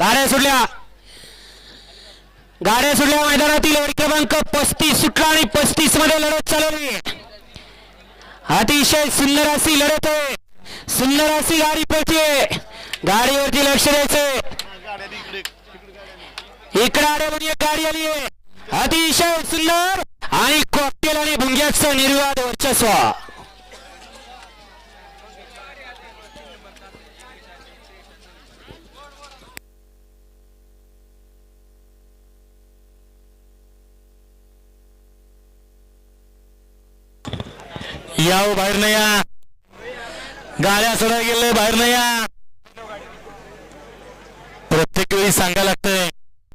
गाड्या सुटल्या. गाड्या सुटल्या मैदानातील क्रमांक पस्तीस सुटला आणि पस्तीसमध्ये लढत चालवली. अतिशय सुंदर अशी लढत आहे. सुंदर अशी गाडी पळतीये गाडीवरती लक्ष द्यायचे. इकडे आड्यामध्ये गाडी आली आहे. अतिशय सुंदर आणि कॉकटेल आणि भुंग्याचं निर्वाद वर्चस्व. या हो बाहेर नाही या गाड्या सोडायला गेले बाहेर नाही या प्रत्येक वेळी सांगायला